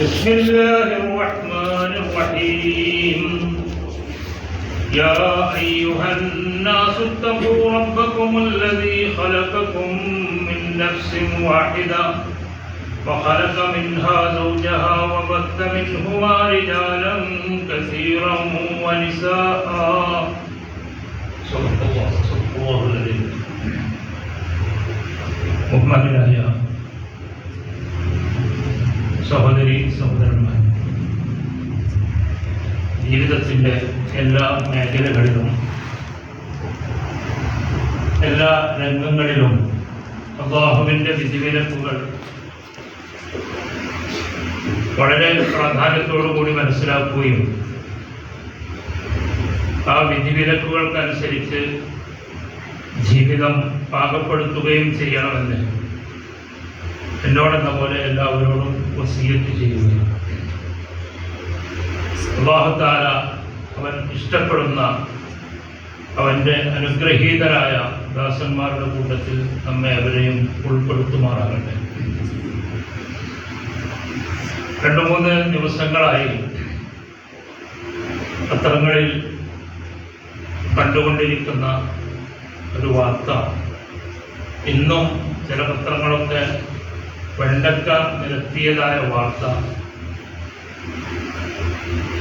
بسم الله الرحمن الرحيم. يا أيها الناس اتقوا ربكم الذي خلقكم من نفس واحدة وخلق منها زوجها وبث منهما رجالا كثيرا ونساء. صدق الله صدق الله الذي محمد الأحياء സഹോദരി സഹോദരന്മാർ ജീവിതത്തിന്റെ എല്ലാ മേഖലകളിലും എല്ലാ രംഗങ്ങളിലും അള്ളാഹുവിന്റെ വിധിവിലക്കുകൾ വളരെ പ്രാധാന്യത്തോടുകൂടി മനസ്സിലാക്കുകയും ആ വിധിവിലക്കുകൾക്കനുസരിച്ച് ജീവിതം പാകപ്പെടുത്തുകയും ചെയ്യണമെന്ന് എന്നോടെന്ന പോലെ എല്ലാവരോടും വസീയത്ത് ചെയ്യുന്നു. അള്ളാഹുത്താല അവൻ ഇഷ്ടപ്പെടുന്ന അവന്റെ അനുഗ്രഹീതരായ ദാസന്മാരുടെ കൂട്ടത്തിൽ നമ്മെ അവരെയും ഉൾപ്പെടുത്തുമാറാകട്ടെ. രണ്ടു മൂന്ന് ദിവസങ്ങളായി പത്രങ്ങളിൽ കണ്ടുകൊണ്ടിരിക്കുന്ന ഒരു വാർത്ത. ഇന്നും ചില പത്രങ്ങളൊക്കെ വെണ്ടക്ക നിരത്തിയതായ വാർത്ത.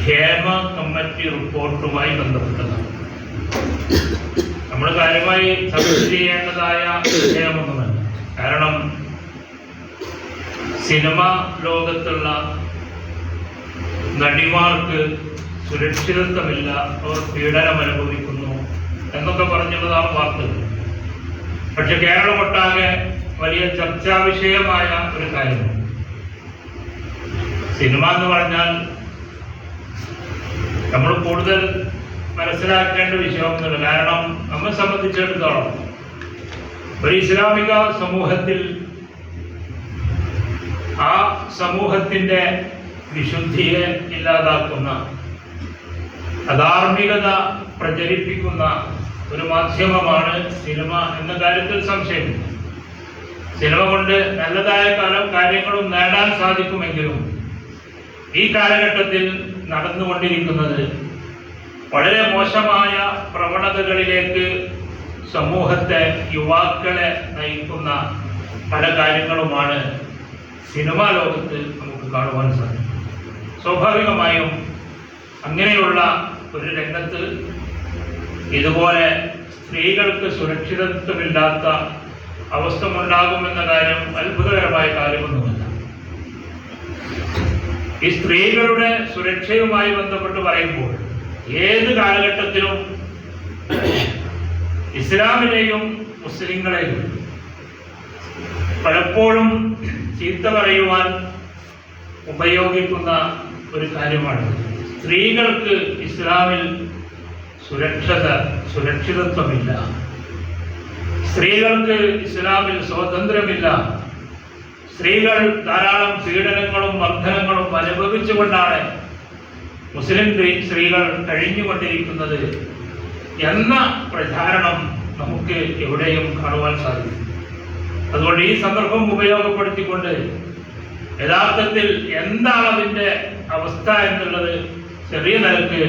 ഹേമ കമ്മിറ്റി റിപ്പോർട്ടുമായി ബന്ധപ്പെട്ടതാണ്. നമ്മൾ കാര്യമായി ചർച്ച ചെയ്യേണ്ടതായ വിഷയമൊന്നുമല്ല. കാരണം സിനിമ ലോകത്തുള്ള നടിമാർക്ക് സുരക്ഷിതത്വമില്ല അവർ പീഡനം അനുഭവിക്കുന്നു എന്നൊക്കെ പറഞ്ഞുള്ളതാണ് വാർത്തകൾ. പക്ഷെ കേരളമൊട്ടാകെ വലിയ ചർച്ചാ വിഷയമായ ഒരു കാര്യമാണ് സിനിമ എന്ന് പറഞ്ഞാൽ നമ്മൾ കൂടുതൽ മനസ്സിലാക്കേണ്ട വിഷയമൊന്നുമില്ല. കാരണം നമ്മെ സംബന്ധിച്ചിടത്തോളം ഒരു ഇസ്ലാമിക സമൂഹത്തിൽ ആ സമൂഹത്തിന്റെ വിശുദ്ധിയെ ഇല്ലാതാക്കുന്ന അധാർമികത പ്രചരിപ്പിക്കുന്ന ഒരു മാധ്യമമാണ് സിനിമ എന്ന കാര്യത്തിൽ സംശയമില്ല സിനിമ കൊണ്ട് നല്ലതായ കാലം കാര്യങ്ങളും നേടാൻ സാധിക്കുമെങ്കിലും ഈ കാലഘട്ടത്തിൽ നടന്നുകൊണ്ടിരിക്കുന്നത് വളരെ മോശമായ പ്രവണതകളിലേക്ക് സമൂഹത്തെ യുവാക്കളെ നയിക്കുന്ന പല കാര്യങ്ങളുമാണ് സിനിമാ ലോകത്ത് നമുക്ക് കാണുവാൻ സാധിക്കും സ്വാഭാവികമായും അങ്ങനെയുള്ള ഒരു രംഗത്ത് ഇതുപോലെ സ്ത്രീകൾക്ക് സുരക്ഷിതത്വമില്ലാത്ത അവസ്ഥ ഉണ്ടാകുമെന്ന കാര്യം അത്ഭുതകരമായ കാര്യമൊന്നുമല്ല. ഈ സ്ത്രീകളുടെ സുരക്ഷയുമായി ബന്ധപ്പെട്ട് പറയുമ്പോൾ ഏത് കാലഘട്ടത്തിലും ഇസ്ലാമിനെയും മുസ്ലിങ്ങളെയും പലപ്പോഴും ചീത്ത പറയുവാൻ ഉപയോഗിക്കുന്ന ഒരു കാര്യമാണ്. സ്ത്രീകൾക്ക് ഇസ്ലാമിൽ സുരക്ഷത സുരക്ഷിതത്വമില്ല. സ്ത്രീകൾക്ക് ഇസ്ലാമിൽ സ്വാതന്ത്ര്യമില്ല. സ്ത്രീകൾ ധാരാളം പീഡനങ്ങളും മർദ്ദനങ്ങളും അനുഭവിച്ചുകൊണ്ടാണ് മുസ്ലിം സ്ത്രീകൾ കഴിഞ്ഞുകൊണ്ടിരിക്കുന്നത് എന്ന പ്രചാരണം നമുക്ക് എവിടെയും കാണുവാൻ സാധിക്കും. അതുകൊണ്ട് ഈ സന്ദർഭം ഉപയോഗപ്പെടുത്തിക്കൊണ്ട് യഥാർത്ഥത്തിൽ എന്താണ് അതിന്റെ അവസ്ഥ എന്നുള്ളത് ചെറിയ നിലയ്ക്ക്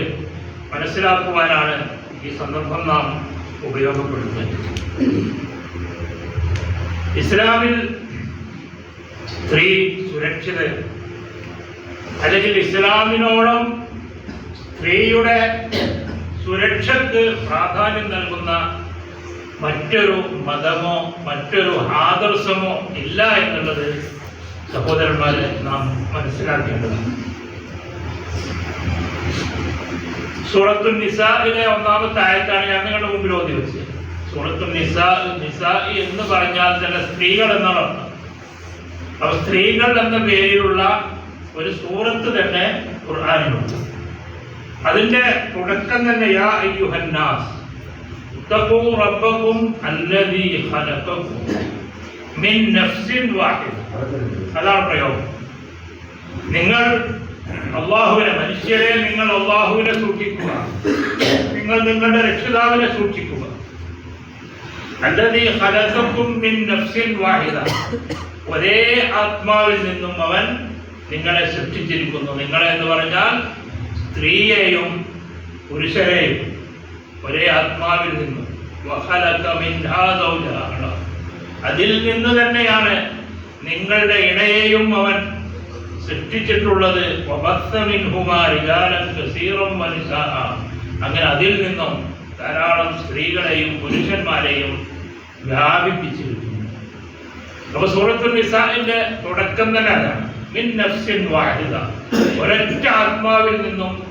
മനസ്സിലാക്കുവാനാണ് ഈ സന്ദർഭം നാം ഉപയോഗപ്പെടുത്തുന്നത്. ഇസ്ലാമിൽ സ്ത്രീ സുരക്ഷിത അല്ലെങ്കിൽ ഇസ്ലാമിനോളം സ്ത്രീയുടെ സുരക്ഷയ്ക്ക് പ്രാധാന്യം നൽകുന്ന മറ്റൊരു മതമോ മറ്റൊരു ആദർശമോ ഇല്ല എന്നുള്ളത് സഹോദരന്മാരെ നാം മനസ്സിലാക്കേണ്ടതാണ്. സൂറത്തു നിസാഇലെ ഒന്നാമത്തെ ആയത്താണ് ഞാൻ നിങ്ങളുടെ മുമ്പിൽ ഓതി വെച്ചത്. സൂറത്തു നിസാ നിസാഇ എന്ന് പറഞ്ഞാൽ തന്നെ സ്ത്രീകൾ എന്നാണ് അപ്പൊ സ്ത്രീകൾ എന്ന പേരിലുള്ള ഒരു സൂറത്ത് തന്നെ ഖുർആാനിലുണ്ട്. അതിന്റെ തുടക്കം തന്നെ യാ അയ്യുഹന്നാസ് ഇത്തഖൂ റബ്ബക്കും അല്ലദീ ഖലഖക്കും മിൻ നഫ്സിൻ വാഹിദ. അതാണ് പ്രയോഗം. നിങ്ങൾ അള്ളാഹുവിനെ മനുഷ്യരെ നിങ്ങൾ അള്ളാഹുവിനെ സൂക്ഷിക്കുക. നിങ്ങൾ നിങ്ങളുടെ രക്ഷിതാവിനെ സൂക്ഷിക്കുക. ഒരേ ആത്മാവിൽ നിന്നും അവൻ നിങ്ങളെ സൃഷ്ടിച്ചിരിക്കുന്നു. നിങ്ങളെ എന്ന് പറഞ്ഞാൽ സ്ത്രീയെയും പുരുഷരെയും ഒരേ ആത്മാവിൽ നിന്നും. അതിൽ നിന്ന് തന്നെയാണ് നിങ്ങളുടെ ഇണയെയും അവൻ സൃഷ്ടിച്ചിട്ടുള്ളത്. അങ്ങനെ അതിൽ നിന്നും ധാരാളം സ്ത്രീകളെയും പുരുഷന്മാരെയും വ്യാപിപ്പിച്ചിരിക്കുന്നു. അപ്പൊ സൂറത്തുൽ നിസാഇന്റെ തുടക്കം തന്നെ അതാണ്. മിൻ നഫ്സിൻ ഒരൊറ്റ ആത്മാവിൽ നിന്നും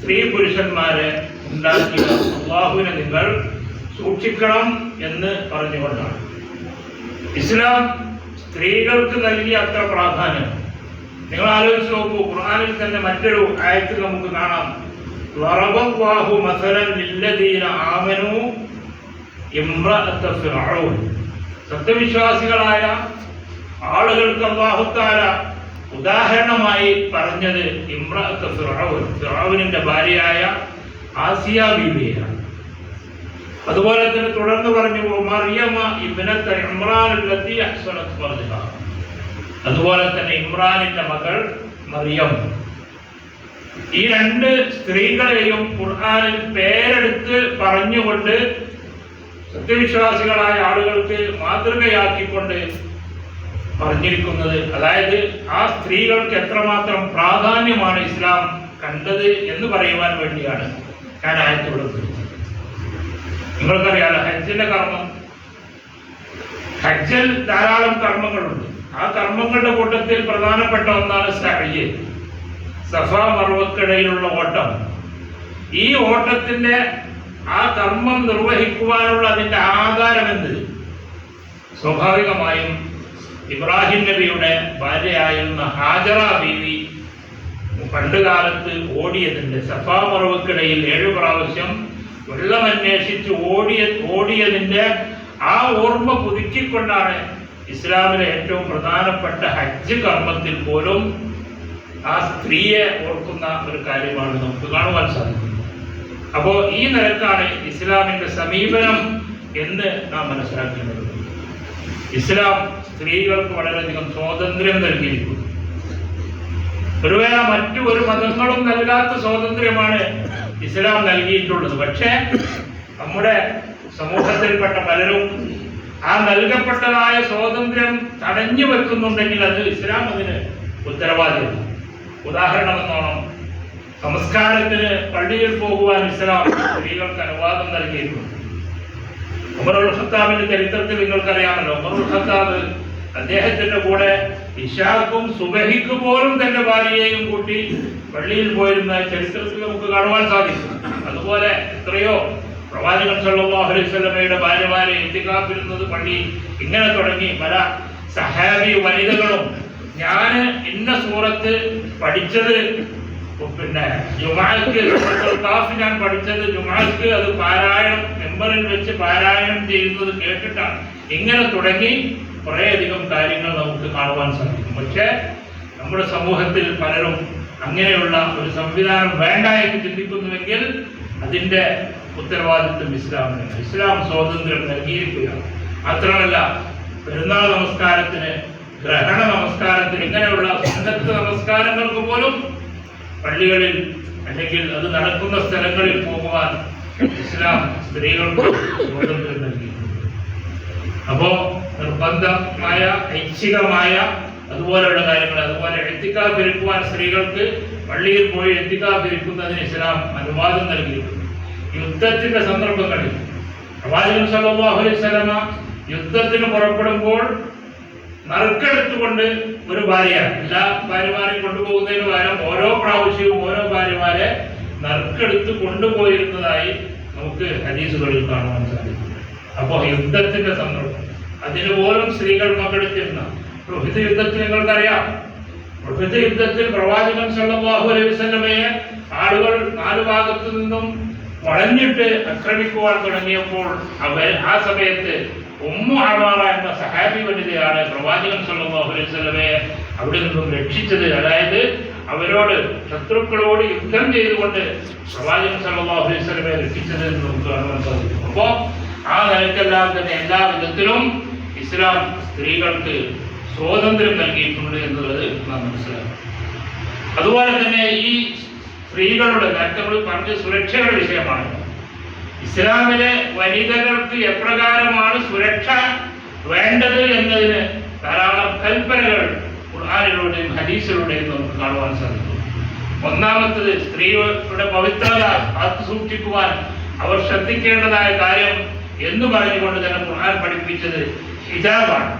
സ്ത്രീ പുരുഷന്മാരെ ഉണ്ടാക്കിയ അള്ളാഹുവിനെ നിങ്ങൾ സൂക്ഷിക്കണം എന്ന് പറഞ്ഞുകൊണ്ടാണ്. ഇസ്ലാം സ്ത്രീകൾക്ക് നൽകിയ അത്ര പ്രാധാന്യം. നിങ്ങൾ ആലോചിച്ച് നോക്കൂ ഖുർആനിൽ തന്നെ മറ്റൊരു ആയത്തിൽ നമുക്ക് കാണാം. സത്യവിശ്വാസികളായ ആളുകൾക്ക് അള്ളാഹുത്താല ഉദാഹരണമായി പറഞ്ഞത് ഇമ്രഅത്ത് ഫിറഔൻ ഫിറൗനിന്റെ ഭാര്യയായ ആസിയ ബിബിയാണ്. അതുപോലെ തന്നെ തുടർന്ന് പറഞ്ഞു മറിയമ ഇബ്നത്ത് ഇമ്രാൻ ഫർജഹ അതുപോലെ തന്നെ ഇമ്രാനിന്റെ മകൾ മറിയം. ഈ രണ്ട് സ്ത്രീകളെയും ഖുർആാനിൽ പേരെടുത്ത് പറഞ്ഞുകൊണ്ട് സത്യവിശ്വാസികളായ ആളുകൾക്ക് മാതൃകയാക്കിക്കൊണ്ട് പറഞ്ഞിരിക്കുന്നത് അതായത് ആ സ്ത്രീകൾക്ക് എത്രമാത്രം പ്രാധാന്യമാണ് ഇസ്ലാം കണ്ടത് എന്ന് പറയുവാൻ വേണ്ടിയാണ് ഞാൻ ആയത്തുള്ളത് നിങ്ങൾക്കറിയാലോ ഹജ്ജിന്റെ കർമ്മം ഹജ്ജിൽ ധാരാളം കർമ്മങ്ങളുണ്ട്. ആ കർമ്മങ്ങളുടെ കൂട്ടത്തിൽ പ്രധാനപ്പെട്ട ഒന്നാണ് സഹയ്യ്. സഫ മറുവക്കിടയിലുള്ള ഓട്ടം. ഈ ഓട്ടത്തിന്റെ ആ കർമ്മം നിർവഹിക്കുവാനുള്ള അതിന്റെ ആധാരം എന്ത് സ്വാഭാവികമായും ഇബ്രാഹിം നബിയുടെ ഭാര്യയായിരുന്ന ഹാജറ ബീവി പണ്ടുകാലത്ത് ഓടിയതിന്റെ സഫാ മറവക്കിടയിൽ ഏഴ് പ്രാവശ്യം വെള്ളമന്വേഷിച്ച് ഓടിയ ഓടിയതിന്റെ ആ ഓർമ്മ പുതുക്കിക്കൊണ്ടാണ് ഇസ്ലാമിലെ ഏറ്റവും പ്രധാനപ്പെട്ട ഹജ്ജ് കർമ്മത്തിൽ പോലും ആ സ്ത്രീയെ ഓർക്കുന്ന ഒരു കാര്യമാണ് നമുക്ക് കാണുവാൻ സാധിക്കുന്നത്. അപ്പോൾ ഈ നിലക്കാണ് ഇസ്ലാമിന്റെ സമീപനം എന്ന് നാം മനസ്സിലാക്കേണ്ടത്. ഇസ്ലാം സ്ത്രീകൾക്ക് വളരെയധികം സ്വാതന്ത്ര്യം നൽകിയിരിക്കുന്നു. ഒരുവേള മറ്റു ഒരു മതങ്ങളും നൽകാത്ത സ്വാതന്ത്ര്യമാണ് ഇസ്ലാം നൽകിയിട്ടുള്ളത്. പക്ഷേ നമ്മുടെ സമൂഹത്തിൽപ്പെട്ട പലരും ആ നൽകപ്പെട്ടതായ സ്വാതന്ത്ര്യം തടഞ്ഞു വെക്കുന്നുണ്ടെങ്കിൽ അത് ഇസ്ലാം അതിന് ഉത്തരവാദിയാണ്. ഉദാഹരണം എന്നോണം സംസ്കാരത്തിന് പള്ളിയിൽ പോകുവാൻ ഇസ്ലാം സ്ത്രീകൾക്ക് അനുവാദം നൽകിയിട്ടുണ്ട് ഉമറുൽ ഖത്താബിന്റെ ചരിത്രത്തിൽ നിങ്ങൾക്കറിയാമല്ലോ ഉമറുൽ ഖത്താബ് അദ്ദേഹത്തിന്റെ കൂടെ ഇഷാക്കും സുബഹിക്ക് പോലും തന്റെ ഭാര്യയെയും കൂട്ടി പള്ളിയിൽ പോയിരുന്ന ചരിത്രത്തിൽ നമുക്ക് കാണുവാൻ സാധിക്കും. അതുപോലെ എത്രയോ പ്രവാചകൻ വസല്ലമയുടെ ഭാര്യമാരെ എത്തിക്കാപ്പിരുന്നത് പള്ളി ഇങ്ങനെ തുടങ്ങി. പല സഹാബി വനിതകളും ഞാൻ ഇന്ന സൂറത്ത് പഠിച്ചത് പിന്നെ ജുമാക്ക് കാഫ് ഞാൻ പഠിച്ചത് ജുമാക്ക് അത് പാരായണം മെമ്പറിൽ വെച്ച് പാരായണം ചെയ്യുന്നത് കേട്ടിട്ടാണ്. ഇങ്ങനെ തുടങ്ങി കുറേയധികം കാര്യങ്ങൾ നമുക്ക് കാണുവാൻ സാധിക്കും. പക്ഷേ നമ്മുടെ സമൂഹത്തിൽ പലരും അങ്ങനെയുള്ള ഒരു സംവിധാനം വേണ്ട എന്ന് ചിന്തിക്കുന്നുവെങ്കിൽ അതിന്റെ ഉത്തരവാദിത്വം ഇസ്ലാമിനാണ് ഇസ്ലാം സ്വാതന്ത്ര്യം നൽകിയിരിക്കുകയാണ് മാത്രമല്ല പെരുന്നാൾ നമസ്കാരത്തിന് ഗ്രഹണ നമസ്കാരത്തിന് ഇങ്ങനെയുള്ള സംഘത്ത് നമസ്കാരങ്ങൾക്ക് പോലും പള്ളികളിൽ അല്ലെങ്കിൽ അത് നടക്കുന്ന സ്ഥലങ്ങളിൽ പോകുവാൻ ഇസ്ലാം സ്ത്രീകൾക്ക് സ്വാതന്ത്ര്യം നൽകിയിട്ടുണ്ട്. അപ്പോ നിർബന്ധമായ ഐച്ഛികമായ അതുപോലെയുള്ള കാര്യങ്ങൾ അതുപോലെ എത്തിക്കാതിരിക്കുവാൻ സ്ത്രീകൾക്ക് പള്ളിയിൽ പോയി എത്തിക്കാതിരിക്കുന്നതിന് ഇസ്ലാം അനുവാദം നൽകിയിട്ടുണ്ട്. യുദ്ധത്തിന്റെ സന്ദർഭങ്ങളിൽ പ്രവാചകൻ സല്ലല്ലാഹു അലൈഹി വസല്ലമ യുദ്ധത്തിന് പുറപ്പെടുമ്പോൾ നറുക്കെടുത്തുകൊണ്ട് ഒരു ഭാര്യ എല്ലാ ഭാര്യമാരെയും കൊണ്ടുപോകുന്നതിന് പകരം ഓരോ പ്രാവശ്യവും ഓരോ ഭാര്യമാരെ നറുക്കെടുത്ത് കൊണ്ടുപോയിരുന്നതായി നമുക്ക് ഹദീസുകളിൽ കാണുവാൻ സാധിക്കും അപ്പോൾ യുദ്ധത്തിന്റെ സന്ദർഭം. അതിന് പോലും സ്ത്രീകൾ പങ്കെടുത്തിരുന്ന റുഹിത് യുദ്ധത്തിൽ നിങ്ങൾക്കറിയാം. റുഹിത് യുദ്ധത്തിൽ പ്രവാചകൻ സല്ലല്ലാഹു അലൈഹി വസല്ലമയെ ആളുകൾ നാലു ഭാഗത്തു നിന്നും വളഞ്ഞിട്ട് ആക്രമിക്കുവാൻ തുടങ്ങിയപ്പോൾ അവർ ആ സമയത്ത് ഉമ്മു അമാറ എന്ന സഹാബി വനിതയാണ് പ്രവാചകൻ സല്ലല്ലാഹു അലൈഹി വസല്ലമയെ അവിടെ നിന്നും രക്ഷിച്ചത്. അതായത് അവരോട് ശത്രുക്കളോട് യുദ്ധം ചെയ്തുകൊണ്ട് പ്രവാചകൻ സല്ലല്ലാഹു അലൈഹി വസല്ലമയെ രക്ഷിച്ചത് എന്ന് നമുക്ക് കാണുവാൻ സാധിക്കും. അപ്പോ ആ നിലക്കെല്ലാം തന്നെ എല്ലാ വിധത്തിലും ഇസ്ലാം സ്ത്രീകൾക്ക് സ്വാതന്ത്ര്യം നൽകിയിട്ടുണ്ട് എന്നുള്ളത് നാം മനസ്സിലാക്കും അതുപോലെ തന്നെ ഈ സ്ത്രീകളുടെ നമ്മൾ പറഞ്ഞ സുരക്ഷയുടെ വിഷയമാണ്. ഇസ്ലാമിലെ വനിതകൾക്ക് എപ്രകാരമാണ് സുരക്ഷ വേണ്ടത് എന്നതിന് ധാരാളം കൽപ്പനകൾ ഖുർആാനിലൂടെയും ഹദീസിലൂടെയും നമുക്ക് കാണുവാൻ സാധിക്കും. ഒന്നാമത്തത് സ്ത്രീകളുടെ പവിത്രത കാത്തു സൂക്ഷിക്കുവാൻ അവർ ശ്രദ്ധിക്കേണ്ടതായ കാര്യം എന്ന് പറഞ്ഞുകൊണ്ട് തന്നെ ഖുർആൻ പഠിപ്പിച്ചത് ഹിജാബാണ്.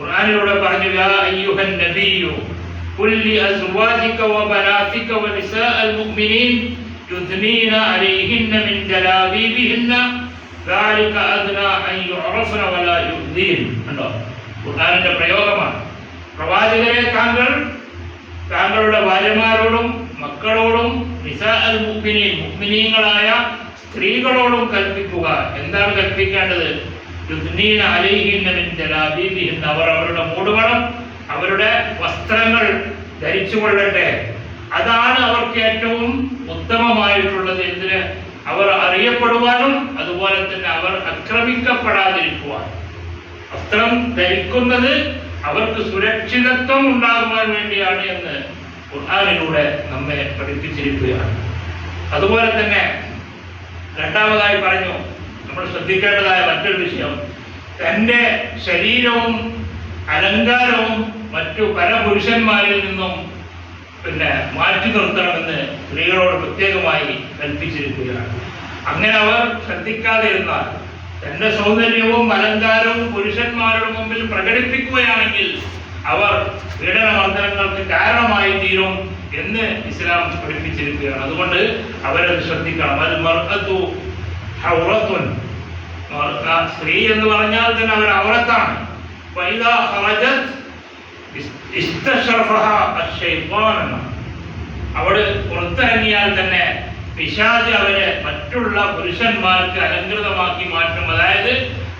ഖുർആനിലൂടെ പറഞ്ഞു യാ നബിയു قل لأزواجك وبناتك ونساء المؤمنين يثنين عليهن من جلابيبهن ذلك أدنى أن يعرفن ولا يؤذين കണ്ടോ ഖുർആനിന്റെ പ്രയോഗമാണ് പ്രവാചകരെ താങ്കൾ താങ്കളുടെ ഭാര്യമാരോടും മക്കളോടും നിസാ അൽ മുഅ്മിനീൻ മുഅ്മിനീങ്ങളായ സ്ത്രീകളോടും കൽപ്പിക്കുക എന്താണ് കൽപ്പിക്കേണ്ടത് യുദ്നീന അലൈഹിന്ന മിൻ ജലാബീബിഹിന്ന അവർ അവരുടെ മൂടുപടം അവരുടെ വസ്ത്രങ്ങൾ ധരിച്ചു കൊള്ളട്ടെ അതാണ് അവർക്ക് ഏറ്റവും ഉത്തമമായിട്ടുള്ളത്. എന്തിന്? അവർ അറിയപ്പെടുവാനും അതുപോലെ തന്നെ അവർ ആക്രമിക്കപ്പെടാതിരിക്കുവാൻ വസ്ത്രം ധരിക്കുന്നത് അവർക്ക് സുരക്ഷിതത്വം ഉണ്ടാകുവാൻ വേണ്ടിയാണ് എന്ന് ഖുർആാനിലൂടെ നമ്മെ പഠിപ്പിച്ചിരിക്കുകയാണ്. അതുപോലെ തന്നെ രണ്ടാമതായി പറഞ്ഞു നമ്മൾ ശ്രദ്ധിക്കേണ്ടതായ മറ്റൊരു വിഷയം തന്റെ ശരീരവും അലങ്കാരവും മറ്റു പല പുരുഷന്മാരിൽ നിന്നും പിന്നെ മാറ്റി നിർത്തണമെന്ന് സ്ത്രീകളോട് പ്രത്യേകമായി കൽപ്പിച്ചിരിക്കുകയാണ്. അങ്ങനെ അവർ ശ്രദ്ധിക്കാതെ ഇരുന്നാൽ തന്റെ സൗന്ദര്യവും അലങ്കാരവും പുരുഷന്മാരുടെ മുമ്പിൽ പ്രകടിപ്പിക്കുകയാണെങ്കിൽ അവർ പീഡനമർദ്ദനങ്ങൾക്ക് കാരണമായി തീരും എന്ന് ഇസ്ലാം പഠിപ്പിച്ചിരിക്കുകയാണ്. അതുകൊണ്ട് അവരത് ശ്രദ്ധിക്കണം. സ്ത്രീ എന്ന് പറഞ്ഞാൽ തന്നെ അവർ ഔറത്താണ് വൈദാ ഹറജത്. അവൾ പുറത്തിറങ്ങിയാൽ തന്നെ പിശാജ് അവരെ മറ്റുള്ള പുരുഷന്മാർക്ക് അലങ്കൃതമാക്കി മാറ്റും. അതായത്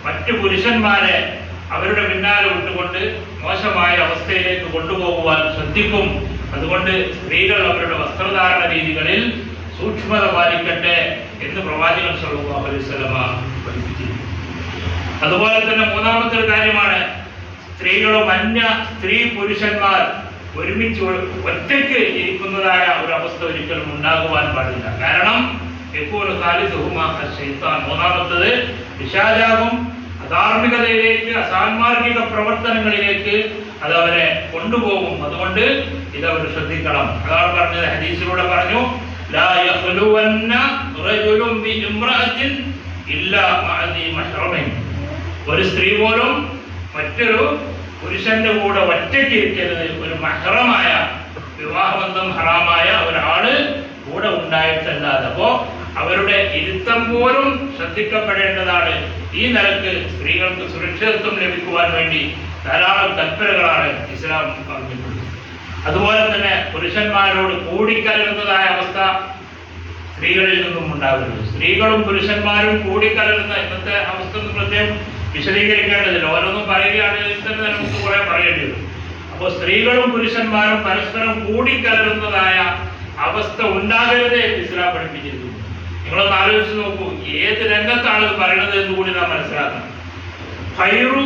മറ്റു പുരുഷന്മാരെ അവരുടെ പിന്നാലെ വിട്ടുകൊണ്ട് മോശമായ അവസ്ഥയിലേക്ക് കൊണ്ടുപോകുവാൻ ശ്രദ്ധിക്കും. അതുകൊണ്ട് സ്ത്രീകൾ അവരുടെ വസ്ത്രധാരണ രീതികളിൽ സൂക്ഷ്മത പാലിക്കട്ടെ എന്ന് പ്രവാചകൻ സല്ലല്ലാഹു അലൈഹി വസല്ലമ പഠിപ്പിച്ചിരിക്കുന്നു. അതുപോലെ തന്നെ മൂന്നാമത്തെ ഒരു കാര്യമാണ് സ്ത്രീകളും അന്യ സ്ത്രീ പുരുഷന്മാർ ഒരുമിച്ച് ഒറ്റയ്ക്ക് ഇരിക്കുന്നതായ ഒരു അവസ്ഥ ഒരിക്കലും ഉണ്ടാകുവാൻ പാടില്ല. കാരണം എപ്പോഴും മൂന്നാമത്തത് പിശാചാകും അധാർമികതയിലേക്ക് അസാൻമാർഗിക പ്രവർത്തനങ്ങളിലേക്ക് അത് അവരെ കൊണ്ടുപോകും. അതുകൊണ്ട് ഇതവർ ശ്രദ്ധിക്കണം. അതാണ് പറഞ്ഞത് ഹദീസിലൂടെ പറഞ്ഞു ഒരു സ്ത്രീ പോലും മറ്റൊരു പുരുഷന്റെ കൂടെ ഒറ്റയ്ക്ക് ഇരിക്കരുത്. ഒരു മഹറമായ വിവാഹബന്ധം ഹറാമായ ഒരാൾ കൂടെ ഉണ്ടായിട്ടല്ലാതെ. അപ്പോ അവരുടെ ഇരുത്തം പോലും ശ്രദ്ധിക്കപ്പെടേണ്ടതാണ്. ഈ നിലയ്ക്ക് സ്ത്രീകൾക്ക് സുരക്ഷിതത്വം ലഭിക്കുവാൻ വേണ്ടി ധാരാളം കൽപ്പനകളാണ് ഇസ്ലാം പറഞ്ഞിട്ടുള്ളത്. അതുപോലെ തന്നെ പുരുഷന്മാരോട് കൂടിക്കലരുന്നതായ അവസ്ഥ സ്ത്രീകളിൽ നിന്നും ഉണ്ടാകരുത് സ്ത്രീകളും പുരുഷന്മാരും കൂടിക്കലരുന്ന ഇന്നത്തെ അവസ്ഥ പ്രത്യേകം വിശദീകരിക്കേണ്ടതില്ല. ഓരോന്നും പറയുകയാണെങ്കിൽ തന്നെ നമുക്ക് കുറെ പറയേണ്ടി വരും. അപ്പോൾ സ്ത്രീകളും പുരുഷന്മാരും പരസ്പരം കൂടിക്കലരുന്നതായ അവസ്ഥ ഉണ്ടാകരുത് എന്ന് ഇസ്ലാം പഠിപ്പിച്ചിരുന്നു നിങ്ങളൊന്ന് ആലോചിച്ച് നോക്കൂ. ഏത് രംഗത്താണ് ഇത് പറയുന്നത് എന്ന് കൂടി നാം മനസ്സിലാക്കണം. ഖൈറു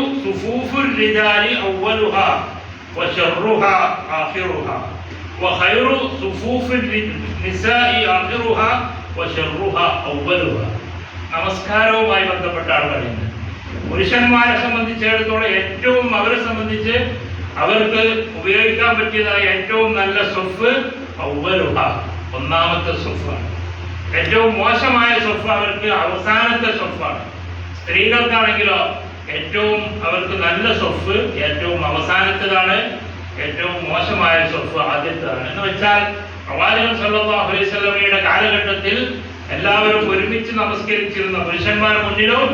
നമസ്കാരവുമായി ബന്ധപ്പെട്ടാണ് പറയുന്നത്. പുരുഷന്മാരെ സംബന്ധിച്ചിടത്തോളം ഏറ്റവും അവരെ സംബന്ധിച്ച് അവർക്ക് ഉപയോഗിക്കാൻ പറ്റിയതായ ഏറ്റവും നല്ല സ്വഫ് അവ്വലുഹ ഒന്നാമത്തെ സ്വഫാണ്. ഏറ്റവും മോശമായ സ്വഫ് അവർക്ക് അവസാനത്തെ സ്വഫാണ്. സ്ത്രീകൾക്കാണെങ്കിലോ ഏറ്റവും അവർക്ക് നല്ല സ്വഫ് ഏറ്റവും അവസാനത്തേതാണ് ഏറ്റവും മോശമായ സ്വഫ് ആദ്യത്തേതാണ്. എന്ന് വെച്ചാൽ പ്രവാചകൻ സല്ലല്ലാഹു അലൈഹി വസല്ലമയുടെ കാലഘട്ടത്തിൽ എല്ലാവരും ഒരുമിച്ച് നമസ്കരിച്ചിരുന്ന പുരുഷന്മാർ മുന്നിലും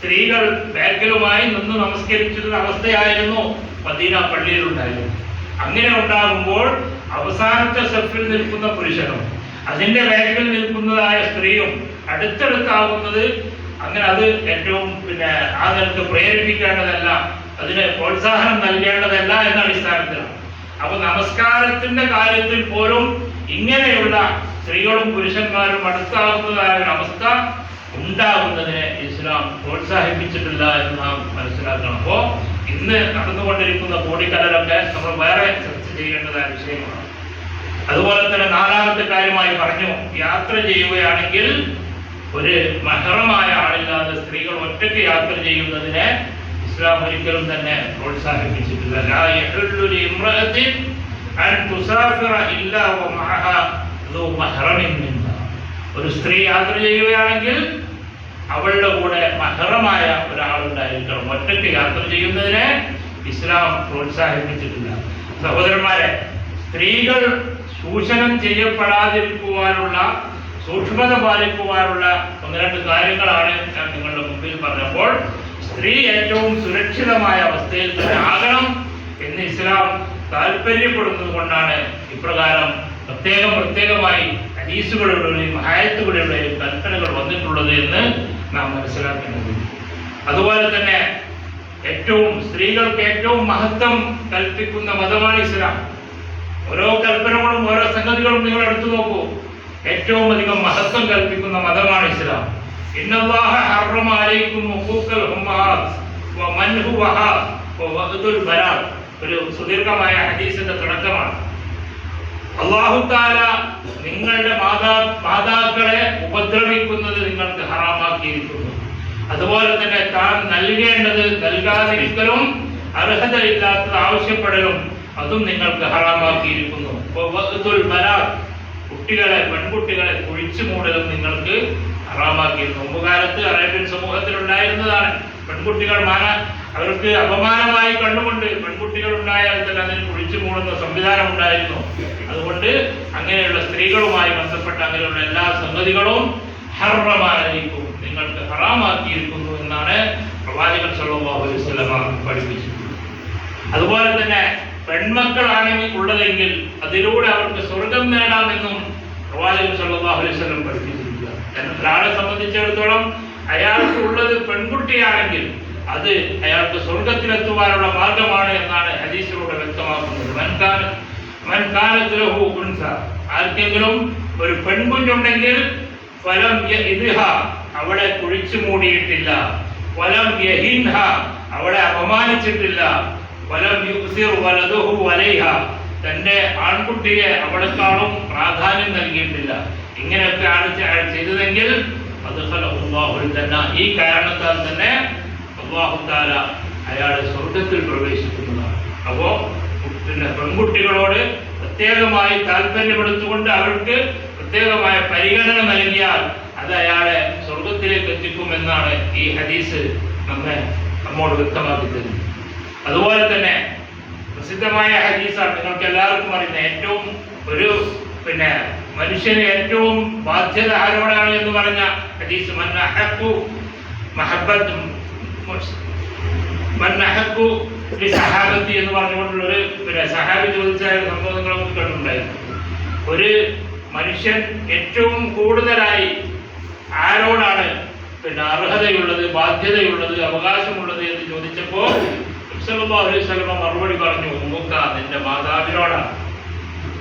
സ്ത്രീകൾ ബാക്കിലുമായി നിന്ന് നമസ്കരിച്ചിരുന്ന അവസ്ഥയായിരുന്നു മദീന പള്ളിയിൽ ഉണ്ടായിരുന്നത്. അങ്ങനെ ഉണ്ടാകുമ്പോൾ അവസാനത്തെ സെഫിൽ നിൽക്കുന്ന പുരുഷനും അതിന്റെ ബാക്കിൽ നിൽക്കുന്നതായ സ്ത്രീയും അടുത്തടുത്താവുന്നത് അങ്ങനെ അത് ഏറ്റവും പിന്നെ ആ നിലയ്ക്ക് പ്രേരിപ്പിക്കേണ്ടതല്ല അതിന് പ്രോത്സാഹനം നൽകേണ്ടതല്ല എന്ന അടിസ്ഥാനത്തിലാണ്. അപ്പൊ നമസ്കാരത്തിന്റെ കാര്യത്തിൽ പോലും ഇങ്ങനെയുള്ള സ്ത്രീകളും പുരുഷന്മാരും അടുത്താവുന്നതായ ഒരു അവസ്ഥ ഉണ്ടാകുന്നതിനെ ഇസ്ലാം പ്രോത്സാഹിപ്പിച്ചിട്ടില്ല എന്ന് നാം മനസ്സിലാക്കണം. അപ്പോ ഇന്ന് നടന്നുകൊണ്ടിരിക്കുന്ന കോടിക്കലരൊക്കെ നമ്മൾ വേറെ ചർച്ച ചെയ്യേണ്ടതായ വിഷയമാണ്. അതുപോലെ തന്നെ നാലാമത്തെ കാര്യമായി പറഞ്ഞു യാത്ര ചെയ്യുകയാണെങ്കിൽ ഒരു മഹറമായ ആളില്ലാതെ സ്ത്രീകൾ ഒറ്റയ്ക്ക് യാത്ര ചെയ്യുന്നതിനെ ഇസ്ലാം ഒരിക്കലും തന്നെ പ്രോത്സാഹിപ്പിച്ചിട്ടില്ല. ഒരു സ്ത്രീ യാത്ര ചെയ്യുകയാണെങ്കിൽ അവളുടെ കൂടെ മഹറമായ ഒരാളുണ്ടായിരിക്കണം. ഒറ്റയ്ക്ക് യാത്ര ചെയ്യുന്നതിനെ ഇസ്ലാം പ്രോത്സാഹിപ്പിച്ചിട്ടില്ല സഹോദരന്മാരെ സ്ത്രീകൾ ചൂഷണം ചെയ്യപ്പെടാതിരിക്കുവാനുള്ള സൂക്ഷ്മത പാലിക്കുവാനുള്ള ഒന്ന് രണ്ട് കാര്യങ്ങളാണ് ഞാൻ നിങ്ങളുടെ മുമ്പിൽ പറഞ്ഞപ്പോൾ. സ്ത്രീ ഏറ്റവും സുരക്ഷിതമായ അവസ്ഥയിൽ തന്നെ ആകണം എന്ന് ഇസ്ലാം താല്പര്യപ്പെടുന്നത് കൊണ്ടാണ് ഇപ്രകാരം പ്രത്യേകം പ്രത്യേകമായി ഹദീസുകളിലൂടെയും ഹായത്തുകളിലൂടെയും കൽപ്പനകൾ വന്നിട്ടുള്ളത് എന്ന് നാം മനസ്സിലാക്കേണ്ടത് അതുപോലെ തന്നെ ഏറ്റവും സ്ത്രീകൾക്ക് ഏറ്റവും മഹത്വം കൽപ്പിക്കുന്ന മതമാണ് ഇസ്ലാം. ഓരോ കൽപ്പനകളും ഓരോ സംഗതികളും നിങ്ങൾ എടുത്തു നോക്കൂ. ഏറ്റവും അധികം മഹത്വം കൽപ്പിക്കുന്ന മതമാണ് ഇസ്ലാം. ഒരു സുദീർഘമായ ഹദീസിന്റെ തുടക്കമാണ്. അള്ളാഹു താല നിങ്ങളുടെ മാതാ മാതാക്കളെ ഉപദ്രവിക്കുന്നത് നിങ്ങൾക്ക് ഹറാമാക്കിയിരിക്കുന്നു. അതുപോലെ തന്നെ താൻ നൽകേണ്ടത് നൽകാതിരിക്കലും അർഹതയില്ലാത്തത് ആവശ്യപ്പെടലും അതും നിങ്ങൾക്ക് ഹറാമാക്കിയിരിക്കുന്നു. കുട്ടികളെ പെൺകുട്ടികളെ കുഴിച്ചു മൂടലും നിങ്ങൾക്ക് ഹറാമാക്കിയിരുന്നു മുമ്പ് കാലത്ത് അറേബ്യൻ സമൂഹത്തിൽ ഉണ്ടായിരുന്നതാണ് പെൺകുട്ടികൾ മാന അവർക്ക് അപമാനമായി കണ്ടുകൊണ്ട് പെൺകുട്ടികൾ ഉണ്ടായാൽ തന്നെ അതിന് കുഴിച്ചു മൂടുന്ന സംവിധാനം ഉണ്ടായിരുന്നു അതുകൊണ്ട് അങ്ങനെയുള്ള സ്ത്രീകളുമായി ബന്ധപ്പെട്ട അങ്ങനെയുള്ള എല്ലാ സംഗതികളും ഹറമായിരിക്കും നിങ്ങൾക്ക് ഹറാമാക്കിയിരിക്കുന്നു എന്നാണ് പ്രവാചകൻ സല്ലല്ലാഹു അലൈഹി വസല്ലമ പഠിപ്പിച്ചിട്ടുള്ളത് അതുപോലെ തന്നെ പെൺമക്കളാണ് ഉള്ളതെങ്കിൽ അതിലൂടെ അവർക്ക് സ്വർഗം നേടാമെന്നും പ്രവാചകൻ അലൈഹി വസല്ലം പഠിപ്പിച്ചിരിക്കുക കാരണം ഒരാളെ സംബന്ധിച്ചിടത്തോളം അയാൾക്ക് ഉള്ളത് പെൺകുട്ടിയാണെങ്കിൽ അത് അയാൾക്ക് സ്വർഗത്തിലെത്തുവാനുള്ള മാർഗമാണ് എന്നാണ് ഹദീസിലൂടെ വ്യക്തമാക്കുന്നത്. ആർക്കെങ്കിലും ഒരു പെൺകുഞ്ഞുണ്ടെങ്കിൽ ഫലം അവളെ കുഴിച്ചു മൂടിയിട്ടില്ല. ഫലം യഹിൻഹ. അവളെ അപമാനിച്ചിട്ടില്ല. ഫലം യുക്സിർ വലതുഹു വലൈഹ തന്റെ ആൺകുട്ടിയെ അവളെക്കാളും പ്രാധാന്യം നൽകിയിട്ടില്ല. ഇങ്ങനെയൊക്കെ ആണ് ചെയ്തതെങ്കിൽ അത് ഫലം ഈ കാരണത്താൽ തന്നെ അള്ളാഹു താല അയാളെ സ്വർഗത്തിൽ പ്രവേശിക്കുന്നതാണ് അപ്പോൾ പിന്നെ പെൺകുട്ടികളോട് പ്രത്യേകമായി താല്പര്യപ്പെടുത്തുകൊണ്ട് അവർക്ക് പ്രത്യേകമായ പരിഗണന നൽകിയാൽ അത് അയാളെ സ്വർഗത്തിലേക്ക് എത്തിക്കുമെന്നാണ് ഈ ഹദീസ് നമ്മെ നമ്മോട് വ്യക്തമാക്കി തരുന്നത്. അതുപോലെ തന്നെ പ്രസിദ്ധമായ ഹദീസാണ് നിങ്ങൾക്ക് എല്ലാവർക്കും അറിയുന്ന ഏറ്റവും ഒരു പിന്നെ മനുഷ്യന് ഏറ്റവും ബാധ്യത ആരോടാണ് എന്ന് പറഞ്ഞ ഹദീസ് മൻ അഹബ്ബു സഹാബത്തി എന്ന് പറഞ്ഞുകൊണ്ടുള്ള ഒരു പിന്നെ സഹാബി ചോദിച്ച സംഭവങ്ങൾ നമുക്ക് കണ്ടിട്ടുണ്ടായിരുന്നു ഒരു മനുഷ്യൻ ഏറ്റവും കൂടുതലായി ആരോടാണ് പിന്നെ അർഹതയുള്ളത് ബാധ്യതയുള്ളത് അവകാശമുള്ളത് എന്ന് ചോദിച്ചപ്പോൾ സല്ലല്ലാഹു അലൈഹി മറുപടി പറഞ്ഞു ഉമ്മുക്ക നിന്റെ മാതാവിനോടാണ്.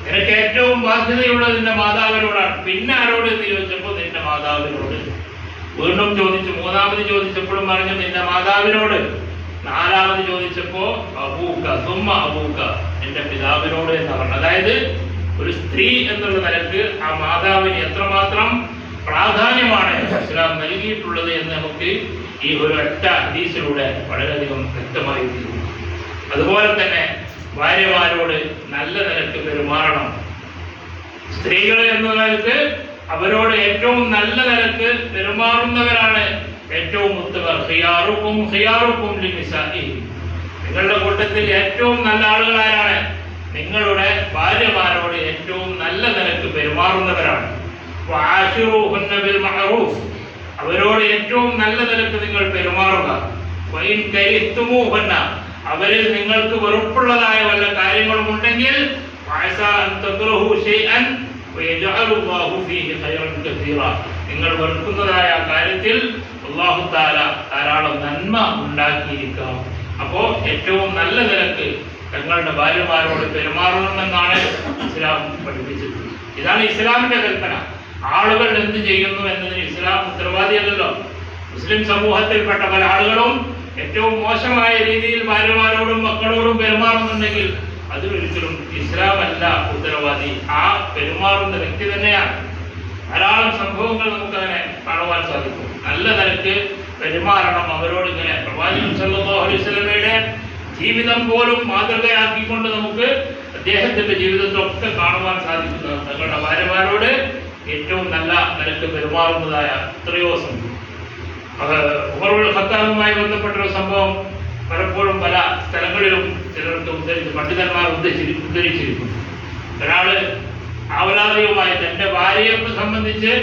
നിനക്ക് ഏറ്റവും ബാധ്യതയുള്ളത് നിന്റെ മാതാവിനോടാണ്. പിന്നെ ആരോട് എന്ന് ചോദിച്ചപ്പോൾ നിന്റെ മാതാവിനോട്. വീണ്ടും ചോദിച്ചു മൂന്നാമത് ചോദിച്ചപ്പോഴും പറഞ്ഞു നിന്റെ മാതാവിനോട്? നാലാമത് ചോദിച്ചപ്പോ അബൂക്ക സുമ്മ അബൂക്ക നിന്റെ പിതാവിനോട് എന്ന് പറഞ്ഞു അതായത് ഒരു സ്ത്രീ എന്നുള്ള നിലയ്ക്ക് ആ മാതാവിന് എത്രമാത്രം പ്രാധാന്യമാണ് ഇസ്ലാം നൽകിയിട്ടുള്ളത് എന്ന് നമുക്ക് ഈ ഒരു ഒറ്റ ഹദീസിലൂടെ വളരെയധികം വ്യക്തമായി തീരുന്നു അതുപോലെ തന്നെ ഭാര്യമാരോട് നല്ല നിലയ്ക്ക് പെരുമാറണം. സ്ത്രീകൾ എന്ന നിലയ്ക്ക് അവരോട് ഏറ്റവും നല്ല നിലയ്ക്ക് പെരുമാറുന്നവരാണ് ഏറ്റവും ഉത്തമർ. ഹിയാറുക്കും ഹിയാറുക്കും ലിമിസാഹി നിങ്ങളുടെ കൂട്ടത്തിൽ ഏറ്റവും നല്ല ആളുകളാരാണ്? നിങ്ങളുടെ ഭാര്യമാരോട് ഏറ്റവും നല്ല നിലയ്ക്ക് പെരുമാറുന്നവരാണ്. അവരോട് ഏറ്റവും നല്ല നിലയ്ക്ക് നിങ്ങൾ പെരുമാറുക. അവരിൽ നിങ്ങൾക്ക് വെറുപ്പുള്ളതായ വല്ല കാര്യങ്ങളും ഉണ്ടെങ്കിൽ നിങ്ങൾ വെറുക്കുന്നതായ കാര്യത്തിൽ അള്ളാഹു തആല ധാരാളം നന്മ ഉണ്ടാക്കിയിരിക്കാം അപ്പോ ഏറ്റവും നല്ല നിലയ്ക്ക് തങ്ങളുടെ ഭാര്യമാരോട് പെരുമാറണമെന്നാണ് ഇസ്ലാം പഠിപ്പിച്ചിട്ടുള്ളത്. ഇതാണ് ഇസ്ലാമിന്റെ കൽപ്പന. ആളുകൾ എന്ത് ചെയ്യുന്നു എന്നതിന് ഇസ്ലാം ഉത്തരവാദിയല്ലല്ലോ. മുസ്ലിം സമൂഹത്തിൽപ്പെട്ട പല ആളുകളും ഏറ്റവും മോശമായ രീതിയിൽ ഭാര്യമാരോടും മക്കളോടും പെരുമാറുന്നുണ്ടെങ്കിൽ അതിലൊരിക്കലും ഇസ്ലാമല്ല ഉത്തരവാദി. ആ പെരുമാറുന്ന വ്യക്തി തന്നെയാണ്. ധാരാളം സംഭവങ്ങൾ നമുക്കങ്ങനെ കാണുവാൻ സാധിക്കും. നല്ല നിലയ്ക്ക് പെരുമാറണം അവരോട് ഇങ്ങനെ. പ്രവാചകൻ സല്ലല്ലാഹു അലൈഹി വസല്ലമയുടെ ജീവിതം പോലും മാതൃകയാക്കിക്കൊണ്ട് നമുക്ക് അദ്ദേഹത്തിന്റെ ജീവിതത്തിലൊക്കെ കാണുവാൻ സാധിക്കുന്നത് തങ്ങളുടെ ഭാര്യമാരോട് ഏറ്റവും നല്ല നിലയ്ക്ക് പെരുമാറുന്നതായ എത്രയോ സംഭവം. ഖത്താബുമായി ബന്ധപ്പെട്ട ഒരു സംഭവം പലപ്പോഴും പണ്ഡിതന്മാർ ഉദ്ധരിച്ചിരിക്കുന്നു. ഒരാൾ ആവലാതിയുമായി തന്റെ ഭാര്യയെ സംബന്ധിച്ച്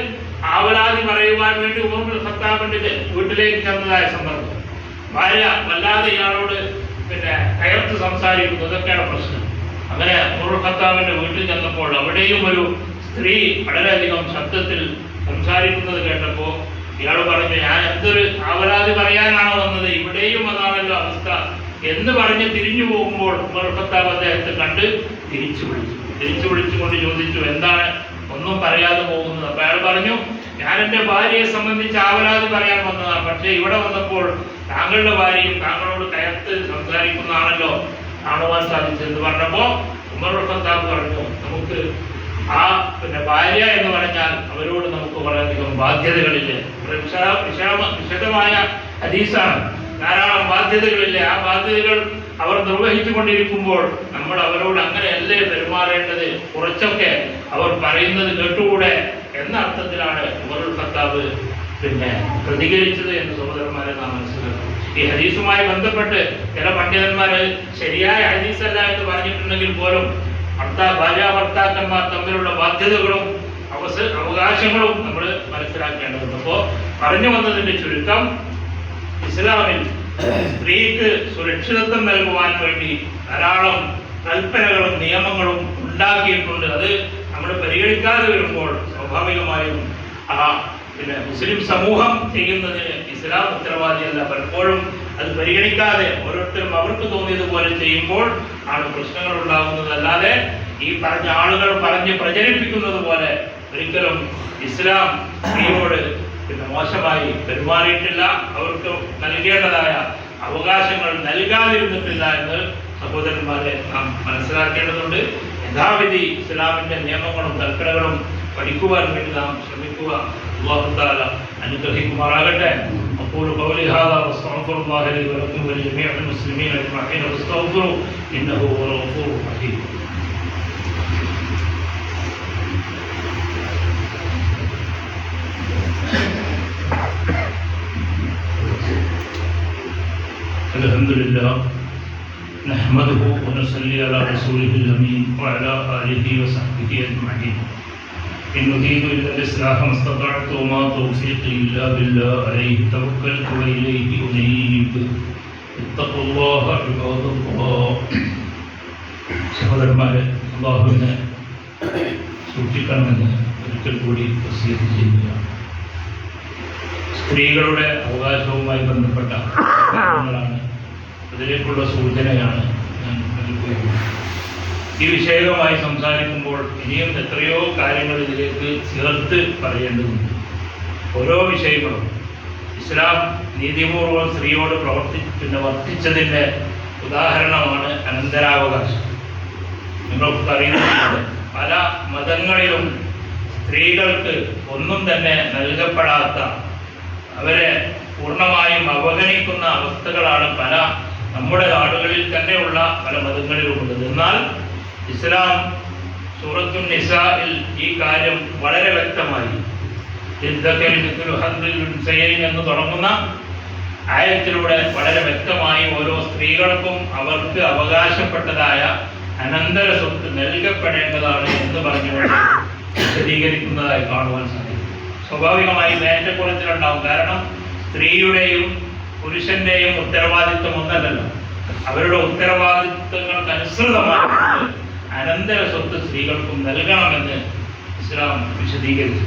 ആവലാദി പറയുവാൻ വേണ്ടി ഉമർ ഖത്താബിന്റെ വീട്ടിലേക്ക് ചെന്നതായ സന്ദർഭം. ഭാര്യ വല്ലാതെ ഇയാളോട് പിന്നെ കയർത്ത് സംസാരിക്കുന്നു. ഇതൊക്കെയാണ് പ്രശ്നം. അങ്ങനെ ഉമർ ഖത്താബിന്റെ വീട്ടിൽ ചെന്നപ്പോൾ അവിടെയും ഒരു സ്ത്രീ വളരെയധികം ശബ്ദത്തിൽ സംസാരിക്കുന്നത് കേട്ടപ്പോൾ ഇയാൾ പറഞ്ഞു ഞാൻ എന്തൊരു ആവലാതി പറയാനാണോ വന്നത്? ഇവിടെയും അതാണല്ലോ അവസ്ഥ. എന്ന് പറഞ്ഞ് തിരിഞ്ഞു പോകുമ്പോൾ ഉമർഫത്താബ് അദ്ദേഹത്തെ കണ്ട് തിരിച്ചു വിളിച്ചു. തിരിച്ചു വിളിച്ചുകൊണ്ട് ചോദിച്ചു എന്താണ്? ഒന്നും പറയാതെ പോകുന്നത്? അപ്പൊ അയാൾ പറഞ്ഞു ഞാൻ എന്റെ ഭാര്യയെ സംബന്ധിച്ച് ആവലാതി പറയാൻ വന്നതാണ്. പക്ഷേ ഇവിടെ വന്നപ്പോൾ താങ്കളുടെ ഭാര്യയും താങ്കളോട് കയർത്ത് സംസാരിക്കുന്നതാണല്ലോ കാണുവാൻ സാധിച്ചെന്ന് പറഞ്ഞപ്പോ ഉമർ ഖത്താബ് പറഞ്ഞു നമുക്ക് ആ പിന്നെ ഭാര്യ എന്ന് പറഞ്ഞാൽ അവരോട് നമുക്ക് വളരെയധികം ബാധ്യതകളില്ലേ? വിശാമ- വിശദമായ ഹദീസാണ്. ധാരാളം ബാധ്യതകളില്ലേ? ആ ബാധ്യതകൾ അവർ നിർവഹിച്ചു കൊണ്ടിരിക്കുമ്പോൾ നമ്മൾ അവരോട് അങ്ങനെയല്ലേ പെരുമാറേണ്ടത്? കുറച്ചൊക്കെ അവർ പറയുന്നത് കേട്ടുകൂടെ? എന്ന അർത്ഥത്തിലാണ് ഉമറുൽ ഖത്താബ് പിന്നെ പ്രതികരിച്ചത് എന്ന് സഹോദരന്മാരെ നാം മനസ്സിലാക്കും ഈ ഹദീസുമായി ബന്ധപ്പെട്ട് ചില പണ്ഡിതന്മാർ ശരിയായ ഹദീസല്ല എന്ന് പറഞ്ഞിട്ടുണ്ടെങ്കിൽ പോലും ഭർത്താ ഭാര്യ ഭർത്താക്കന്മാർ തമ്മിലുള്ള ബാധ്യതകളും അവസ അവകാശങ്ങളും നമ്മൾ മനസ്സിലാക്കേണ്ടതുണ്ട്. അപ്പോൾ പറഞ്ഞു വന്നതിന്റെ ചുരുക്കം ഇസ്ലാമിൽ സ്ത്രീക്ക് സുരക്ഷിതത്വം നൽകുവാൻ വേണ്ടി ധാരാളം കൽപ്പനകളും നിയമങ്ങളും ഉണ്ടാക്കിയിട്ടുണ്ട്. അത് നമ്മൾ പരിഗണിക്കാതെ വരുമ്പോൾ സ്വാഭാവികമായും ആ പിന്നെ മുസ്ലിം സമൂഹം ചെയ്യുന്നതിന് ഇസ്ലാം ഉത്തരവാദിയല്ല. പലപ്പോഴും അത് പരിഗണിക്കാതെ ഓരോരുത്തരും അവർക്ക് തോന്നിയതുപോലെ ചെയ്യുമ്പോൾ ആണ് പ്രശ്നങ്ങൾ ഉണ്ടാകുന്നത്. അല്ലാതെ ഈ പറഞ്ഞ ആളുകൾ പറഞ്ഞ് പ്രചരിപ്പിക്കുന്നത് പോലെ ഒരിക്കലും ഇസ്ലാം സ്ത്രീയോട് പിന്നെ മോശമായി പെരുമാറിയിട്ടില്ല അവർക്ക് നൽകേണ്ടതായ അവകാശങ്ങൾ നൽകാതിരുന്നിട്ടില്ല എന്ന് സഹോദരന്മാരെ നാം മനസ്സിലാക്കേണ്ടതുണ്ട് യഥാവിധി ഇസ്ലാമിന്റെ നിയമങ്ങളും കൽപ്പനകളും പഠിക്കുവാൻ വേണ്ടി നാം ശ്രമിക്കുക അള്ളാഹു താല അനുഗ്രഹിക്കുമാറാകട്ടെ أقول قولي هذا واستغفر الله لي ولكم ولجميع المسلمين أجمعين واستغفروا إنه هو الغفور الرحيم الحمد لله نحمده ونصلي على رسوله الأمين وعلى آله وصحبه أجمعين إن أريد إلا الإصلاح ما استطعت وما توفيقي إلا بالله عليه توكلت وإليه أنيب اتقوا الله عباد الله സഹോദരന്മാരെ അള്ളാഹുവിനെ സൂക്ഷിക്കണമെന്ന് ഒരിക്കൽ കൂടി വസീത് ചെയ്യുകയാണ് സ്ത്രീകളുടെ അവകാശവുമായി ബന്ധപ്പെട്ട അതിലേക്കുള്ള സൂചനയാണ് ഈ വിഷയവുമായി സംസാരിക്കുമ്പോൾ ഇനിയും എത്രയോ കാര്യങ്ങൾ ഇതിലേക്ക് ചേർത്ത് പറയേണ്ടതുണ്ട്. ഓരോ വിഷയങ്ങളും ഇസ്ലാം നീതിപൂർവം സ്ത്രീയോട് പ്രവർത്തി പിന്നെ വർത്തിച്ചതിന്റെ ഉദാഹരണമാണ് അനന്തരാവകാശം. നിങ്ങൾക്ക് അറിയുന്നത് പല മതങ്ങളിലും സ്ത്രീകൾക്ക് ഒന്നും തന്നെ നൽകപ്പെടാത്ത അവരെ പൂർണമായും അവഗണിക്കുന്ന അവസ്ഥകളാണ് പല നമ്മുടെ നാടുകളിൽ തന്നെയുള്ള പല മതങ്ങളിലുമുള്ളത്. എന്നാൽ ഇസ്ലാം സൂറത്തു നിസായിൽ ഈ കാര്യം വളരെ വ്യക്തമായി. എന്ന് തുടങ്ങുന്ന ആയത്തിലൂടെ വളരെ വ്യക്തമായി ഓരോ സ്ത്രീകൾക്കും അവർക്ക് അവകാശപ്പെട്ടതായ അനന്തര സ്വത്ത് നൽകപ്പെടേണ്ടതാണ് എന്ന് പറഞ്ഞുകൊണ്ട് വിശദീകരിക്കുന്നതായി കാണുവാൻ സാധിക്കും. സ്വാഭാവികമായും ഏറ്റക്കുറച്ചിലുണ്ടാവും കാരണം സ്ത്രീയുടെയും പുരുഷന്റെയും ഉത്തരവാദിത്വം ഒന്നല്ലല്ലോ. അവരുടെ ഉത്തരവാദിത്വങ്ങൾക്ക് അനുസൃതമായിട്ട് അനന്തര സ്വത്ത് സ്ത്രീകൾക്കും നൽകണമെന്ന് ഇസ്ലാം വിശദീകരിച്ചു.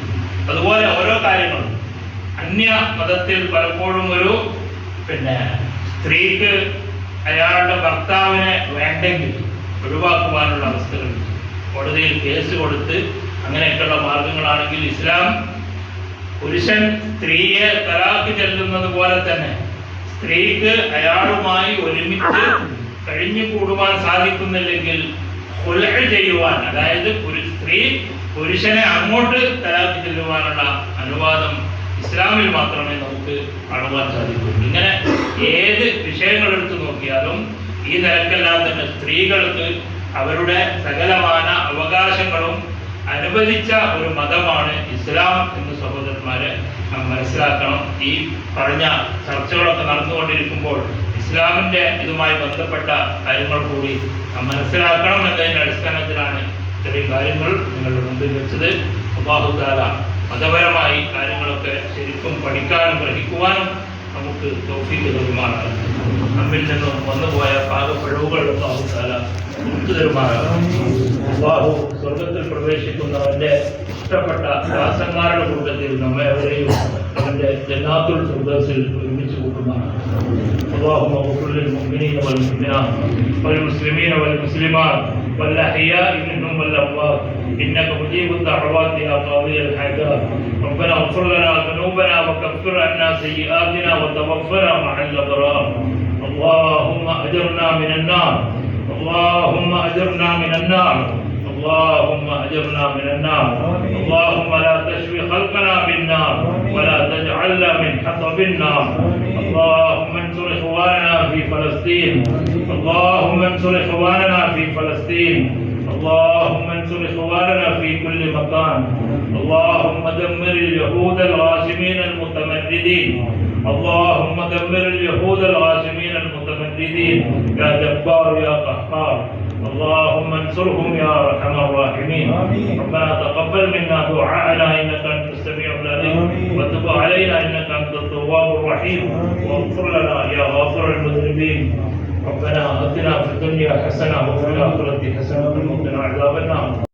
അതുപോലെ ഓരോ കാര്യങ്ങളും അന്യ മതത്തിൽ പലപ്പോഴും ഒരു പിന്നെ സ്ത്രീക്ക് അയാളുടെ ഭർത്താവിനെ വേണ്ടെങ്കിൽ ഒഴിവാക്കുവാനുള്ള അവസ്ഥകൾ കോടതിയിൽ കേസ് കൊടുത്ത് അങ്ങനെയൊക്കെയുള്ള മാർഗങ്ങളാണെങ്കിൽ ഇസ്ലാം പുരുഷൻ സ്ത്രീയെ തലാക്ക് ചെല്ലുന്നത് പോലെ തന്നെ സ്ത്രീക്ക് അയാളുമായി ഒരുമിച്ച് കഴിഞ്ഞു കൂടുവാൻ സാധിക്കുന്നില്ലെങ്കിൽ ചെയ്യുവാൻ അതായത് സ്ത്രീ പുരുഷനെ അങ്ങോട്ട് തലാക്ക് ചെല്ലുവാനുള്ള അനുവാദം ഇസ്ലാമിൽ മാത്രമേ നമുക്ക് കാണുവാൻ സാധിക്കൂ ഇങ്ങനെ ഏത് വിഷയങ്ങൾ എടുത്തു നോക്കിയാലും ഈ നിരക്കെല്ലാം തന്നെ സ്ത്രീകൾക്ക് അവരുടെ സകലമാന അവകാശങ്ങളും അനുവദിച്ച ഒരു മതമാണ് ഇസ്ലാം എന്ന് സഹോദരന്മാരെ മനസ്സിലാക്കണം. ഈ പറഞ്ഞ ചർച്ചകളൊക്കെ നടന്നുകൊണ്ടിരിക്കുമ്പോൾ ഇസ്ലാമിന്റെ ഇതുമായി ബന്ധപ്പെട്ട കാര്യങ്ങൾ കൂടി മനസ്സിലാക്കണം എന്നതിന്റെ അടിസ്ഥാനത്തിലാണ് ഇത്രയും കാര്യങ്ങൾ നിങ്ങളുടെ മുമ്പിൽ വെച്ചത്. അബാഹുദാല മതപരമായി കാര്യങ്ങളൊക്കെ ശരിക്കും പഠിക്കാനും ഗ്രഹിക്കുവാനും നമുക്ക് തോഫീക്ക് തരുമാറാണ് നമ്മിൽ നിന്നും വന്നുപോയ പാകപ്പിഴവുകൾ അള്ളാഹുദാല നമുക്ക് തരുമാറാണ് അള്ളാഹു സ്വർഗത്തിൽ പ്രവേശിക്കുന്നവന്റെ ഇഷ്ടപ്പെട്ട ദാസന്മാരുടെ കൂട്ടത്തിൽ നമ്മെ അവരെയും അവന്റെ ജന്നാത്തുൽ ഫിർദൗസിൽ ഒരുമിച്ച് കൂട്ടുന്നതാണ് اللهم اغفر للمؤمنين والمؤمنات والمسلمين والمسلمات والاحياء منهم والاموات إنك مجيب الدعوات يا قاضي الحاجات. ربنا اغفر لنا ذنوبنا وكفر عنا سيئاتنا وتوفنا مع الأبرار. اللهم أجرنا من النار. اللهم أجرنا من النار. اللهم أجرنا من النار. اللهم لا تشوي خلقنا بالنار ولا تجعلنا من حطب النار. اللهم انصر إخواننا في فلسطين. اللهم انصر إخواننا فلسطين اللهم انصر إخواننا في كل مكان. اللهم دمر اليهود الغاشمين المتمردين. اللهم دمر اليهود الغاشمين المتمردين. يا جبار يا قهار. اللهم انصرهم يا أرحم الراحمين. ربنا تقبل منا دعاءنا إنك أنت السميع العليم. وتب علينا إنك أنت التواب الرحيم. واغفر لنا يا غافر المذنبين. ربنا اتنا في الدنيا حسنة وفي الآخرة حسنة وقنا عذاب النار.